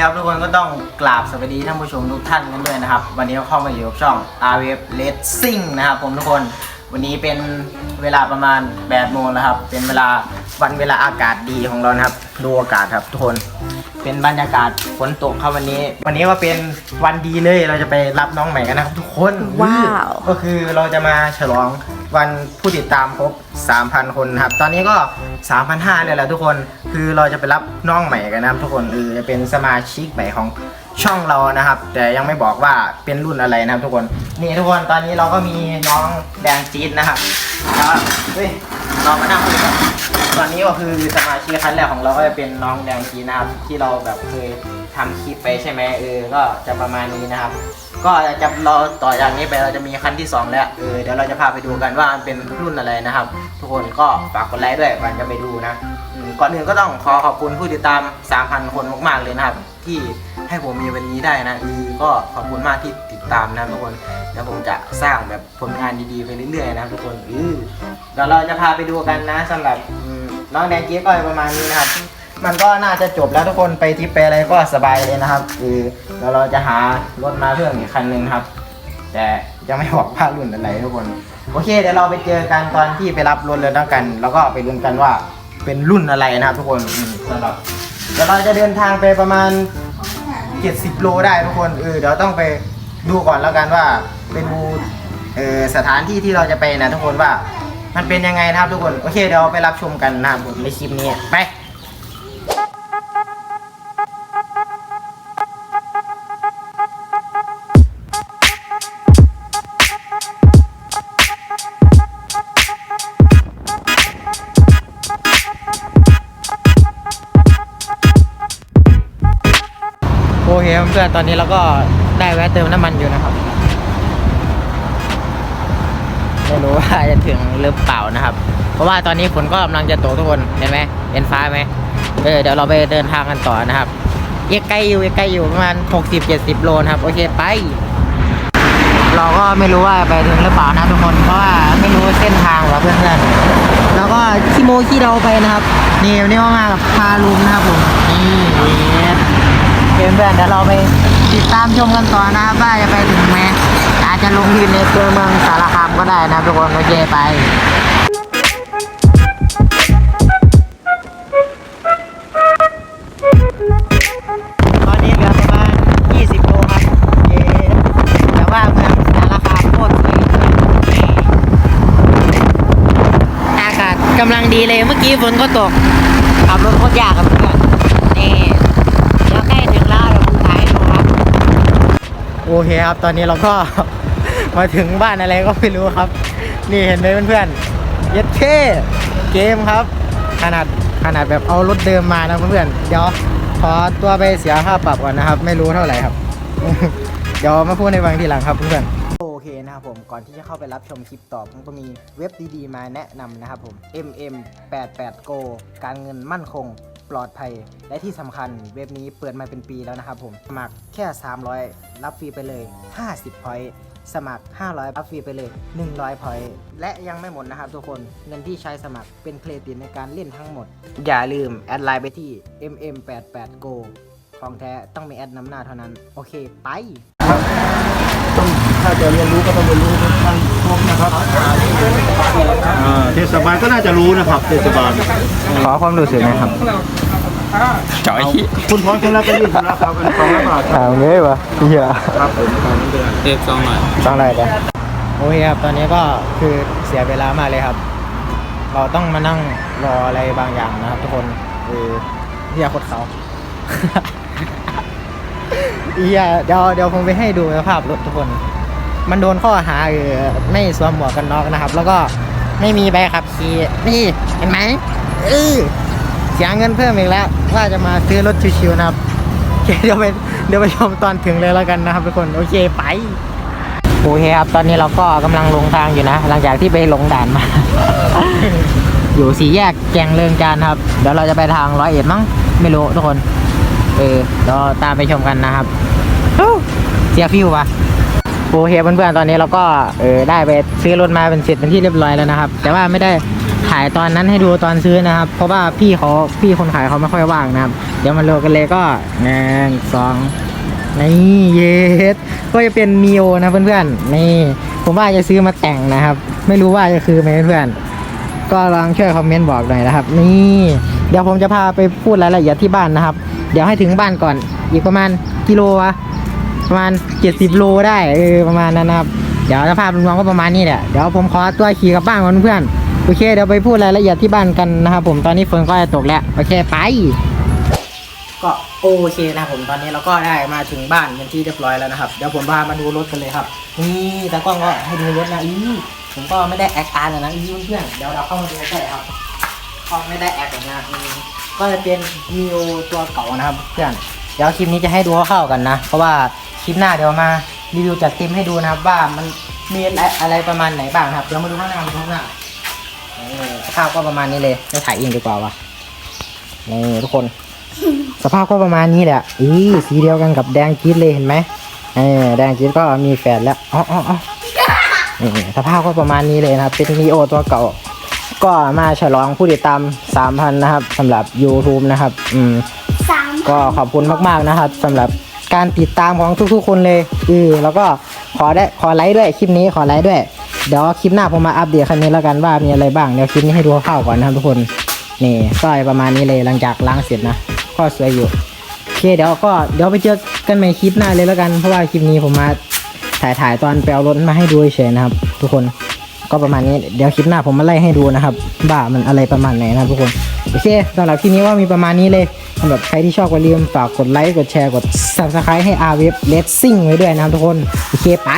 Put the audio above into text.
เคครับทุกคนก็ต้องกราบสวัสดีท่านผู้ชมทุกท่านกันด้วยนะครับ วันนี้ก็เข้ามาอยู่กับช่อง r w Racing นะครับผมทุกคนวันนี้เป็นเวลาประมาณ8โมงแล้วครับ เป็นเวลาวันเวลาอากาศดีของเรานะครับ ดูอากาศครับทุกคน เป็นบรรยากาศฝนตกครับวันนี้ วันนี้ก็เป็นวันดีเลยเราจะไปรับน้องใหม่กันนะครับ ทุกคนว้าวก็คือเราจะมาฉลอง วันผู้ติดตามครบ 3,000คนนครับ ตอนนี้ก็ 3,500เลยแหละทุกคน คือเราจะไปรับน้องใหม่กันนะครับทุกคนเออจะเป็นสมาชิกใหม่ของช่องเรานะครับ แต่ยังไม่บอกว่าเป็นรุ่นอะไรนะครับทุกคน นี่ทุกคน ตอนนี้เราก็มีน้องแดงจี๊ดนะครับแล้วเฮ้ย น้องมานั่งคุยกันตอนนี้ก็คือสมาชิกครั้งแรกของเราก็จะเป็นน้องแดงจีนะครับที่เราแบบเคยทำคลิปไปใช่ไหมเออ ก็จะประมาณนี้นะครับ ก็จะเราต่อจากนี้ไปเราจะมีขั้นที่2แล้วเออเดี๋ยวเราจะพาไปดูกันว่ามันเป็นรุ่นอะไรนะครับ ทุกคนก็ฝากกดไลค์ด้วยก่อนจะไปดูนะอืมก่อนอื่นก็ต้องขอขอบคุณผู้ติดตาม 3,000 คนมากๆเลยนะครับ ที่ให้ผมมีวันนี้ได้นะเออก็ขอบคุณมากที่ ตามนะทุกคนเดี๋ยวผมจะสร้างแบบผลงานดีๆไปเรื่อยๆนะทุกคนเออเดี๋ยวเราจะพาไปดูกันนะสำหรับน้องแดงเกียก็ประมาณนี้นะครับ มันก็น่าจะจบแล้วทุกคนไปทิปไปอะไรก็สบายเลยนะครับ คือเดี๋ยวเราจะหารถมาเพิ่มอีกคันหนึ่งครับ แต่ยังไม่บอกว่ารุ่นอะไรทุกคนโอเคเดี๋ยวเราไปเจอกันตอนที่ไปรับรถเลยแล้วกัน แล้วก็ไปลุ้นกันว่าเป็นรุ่นอะไรนะครับ ทุกคนสำหรับเดี๋ยวเราจะเดินทางไปประมาณ 70 โลได้ทุกคนเออเดี๋ยวต้องไป ดูก่อนแล้วกันว่าไปดูเออสถานที่ที่เราจะไปนะทุกคนว่า มันเป็นยังไงนะครับทุกคน โอเคเดี๋ยวไปรับชมกันนะครับผมในคลิปนี้ไป โอเคเพื่อนตอนนี้เราก็ได้แวะเติมน้ำมันอยู่นะครับไม่รู้ว่าจะถึงหรือเปล่านะครับ เพราะว่าตอนนี้ฝนก็กำลังจะตกทุกคนเห็นไหมเห็นฟ้าไหมเออเดี๋ยวเราไปเดินทางกันต่อนะครับเอกไกลอยู่เอกไกลอยู่ประมาณ60-70 โลนะครับ โอเคไป เราก็ไม่รู้ว่าไปถึงหรือเปล่านะทุกคนเพราะว่าไม่รู้เส้นทางหรอเพื่อนๆแล้วก็ขี้โมขี้เดาไปนะครับ นี่วันนี้มากับพาลุงนะครับผมนี่ เพื่อนเพื่อนเดี๋ยวเราไปติดตามชมกันต่อนะครับว่าจะไปถึงไหมอาจจะลงที่ในตัวเมืองสารคามก็ได้นะทุกคนโอเคไปตอนนี้เหลือประมาณ20โลครับแต่ว่าเมืองสารคามโคตรสวยนี่อากาศกำลังดีเลยเมื่อกี้ฝนก็ตกขับรถโคตรยากครับเพื่อนนี่เดี๋ยวใกล้ถึงแล้วเดี๋ยวผมถ่ายให้ดูครับ โอเคครับ ตอนนี้เราก็ มาถึงบ้านอะไรก็ไม่รู้ครับ นี่เห็นไหมเพื่อนๆเย็ดเท่เกมครับ ขนาดขนาดแบบเอารถเดิมมานะเพื่อนๆเดี๋ยวขอตัวไปเสียค่าปรับก่อนนะครับ ไม่รู้เท่าไหร่ครับ เดี๋ยวมาพูดในวังทีหลังครับเพื่อนๆโอเคนะครับผมก่อนที่จะเข้าไปรับชมคลิปต่อผมก็มีเว็บดีๆมาแนะนำนะครับผม MM 88 Go การเงินมั่นคง ปลอดภัย และที่สำคัญเว็บนี้เปิดมาเป็นปีแล้วนะครับผม สมัครแค่ 300 รับฟรีไปเลย 50พอยต์สมัคร 500 รับฟรีไปเลย 100พอยต์และยังไม่หมดนะครับทุกคน เงินที่ใช้สมัครเป็นเครดิตในการเล่นทั้งหมด อย่าลืมแอดไลน์ไปที่ mm88go ของแท้ต้องมีแอดนำหน้าเท่านั้น โอเค ไป ต้องถ้าจะเรียนรู้ก็ต้องเรียนรู้ทางครบนะครับอ่าเทศบาลก็น่าจะรู้นะครับ เทศบาล ขอความรู้สึกนะครับ จ่อยคุณพร้อมชนะก็ยื่นราคากันสองร้อยบาทครับถามเลยวะเฮียครับผมครับเดือนเทปซองหน่อย ต้องอะไรกันโอเคครับ ตอนนี้ก็คือเสียเวลามากเลยครับ เราต้องมานั่งรออะไรบางอย่างนะครับ ทุกคนคือเฮียโคตรเขา เฮียเดี๋ยวเดี๋ยวผมไปให้ดูสภาพรถทุกคน มันโดนข้อหาเออไม่สวมหมวกกันน็อกนะครับ แล้วก็ไม่มีใบขับขี่นี่เห็นไหมเออเสียเงินเพิ่มอีกแล้ว ว่าจะมาซื้อรถชิวๆนะครับโอเคเดี๋ยวไปเดี๋ยวไปชมตอนถึงเลยแล้วกันนะครับทุกคน โอเคไปโอเคครับ ตอนนี้เราก็กำลังลงทางอยู่นะ หลังจากที่ไปลงด่านมา อยู่สี่แยกแกงเริงการครับ เดี๋ยวเราจะไปทางร้อยเอ็ดมั้ง ไม่รู้ทุกคน เออเราตามไปชมกันนะครับเสียฟิวปะโอเคเพื่อนๆตอนนี้เราก็เออได้ไปซื้อรถมาเป็นเสร็จเป็นที่เรียบร้อยแล้วนะครับ แต่ว่าไม่ได้ ถ่ายตอนนั้นให้ดูตอนซื้อนะครับ เพราะว่าพี่เขาพี่คนขายเขาไม่ค่อยว่างนะครับ เดี๋ยวมาโลกันเลยก็หนึ่งสองนี่เยสก็จะเป็นมีโอนะเพื่อนๆนี่ผมว่าจะซื้อมาแต่งนะครับ ไม่รู้ว่าจะคือไหมเพื่อนๆก็ลองช่วยคอมเมนต์บอกหน่อยนะครับ นี่เดี๋ยวผมจะพาไปพูดรายละเอียดที่บ้านนะครับ เดี๋ยวให้ถึงบ้านก่อน อีกประมาณกิโลวะประมาณ 70 โลได้เออประมาณนั้นนะครับ เดี๋ยวสภาพรวมๆก็ประมาณนี้แหละเดี๋ยวผมขอตัวขี่กลับบ้านก่อนเพื่อน โอเค เดี๋ยวไปพูดรายละเอียดที่บ้านกันนะครับผมตอนนี้ฝนก็จะตกแล้ว โอเคไป ก็โอเคนะผมตอนนี้เราก็ได้มาถึงบ้านเป็นที่เรียบร้อยแล้วนะครับเดี๋ยวผมพามาดูรถกันเลยครับนี่ตากล้องก็ให้ดูรถนะอีผมก็ไม่ได้แอคอาร์ตนะอีเพื่อนเดี๋ยวเราเข้ามาดูใกล้ๆครับก็ไม่ได้แอคแบบนะอืมก็จะเป็นมิโอตัวเก่านะครับเพื่อนเดี๋ยวคลิปนี้จะให้ดูเข้ากันนะ เพราะว่าคลิปหน้าเดี๋ยวมารีวิวจัดเต็มให้ดูนะครับว่ามันมีอะไรประมาณไหนบ้างนะครับเดี๋ยวมาดูข้างหน้ามาดูข้างหน้า นี่สภาพก็ประมาณนี้เลยไม่ถ่ายเองดีกว่าวะนี่ทุกคน สภาพก็ประมาณนี้แหละอีสีเดียวกันกับแดงจี๊ดเลยเห็นไหมเออแดงจี๊ดก็มีแฟนแล้วอ๋ออ๋ออ๋อนี่สภาพก็ประมาณนี้เลยนะครับ เป็นมีโอตัวเก่า ก็มาฉลองผู้ติดตาม 3,000 นะครับสำหรับ YouTube นะครับ อืมสามก็ขอบคุณมาก ๆ นะครับสำหรับการติดตามของทุกๆ คนเลยอือแล้วก็ขอได้ขอไลค์ด้วยคลิปนี้ขอไลค์ด้วย เดี๋ยวคลิปหน้าผมมาอัปเดตคันนี้แล้วกันว่ามีอะไรบ้างเดี๋ยวคลิปนี้ให้ดูคร่าวๆก่อนนะครับทุกคนนี่ก็ประมาณนี้เลยหลังจากล้างเสร็จนะก็สวยอยู่โอเคเดี๋ยวก็เดี๋ยวไปเจอกันใหม่คลิปหน้าเลยแล้วกันเพราะว่าคลิปนี้ผมมาถ่ายถ่ายๆตอนแปลรถมาให้ดูเฉยนะครับ ทุกคนก็ประมาณนี้เดี๋ยวคลิปหน้าผมมาไล่ให้ดูนะครับว่ามันอะไรประมาณไหนนะทุกคนโอเคสำหรับคลิปนี้ว่ามีประมาณนี้เลยสำหรับใครที่ชอบก็อย่าลืมฝากกดไลค์กดแชร์กด subscribe ให้ r w e b Racing ไว้ด้วยนะครับทุกคนโอเคไป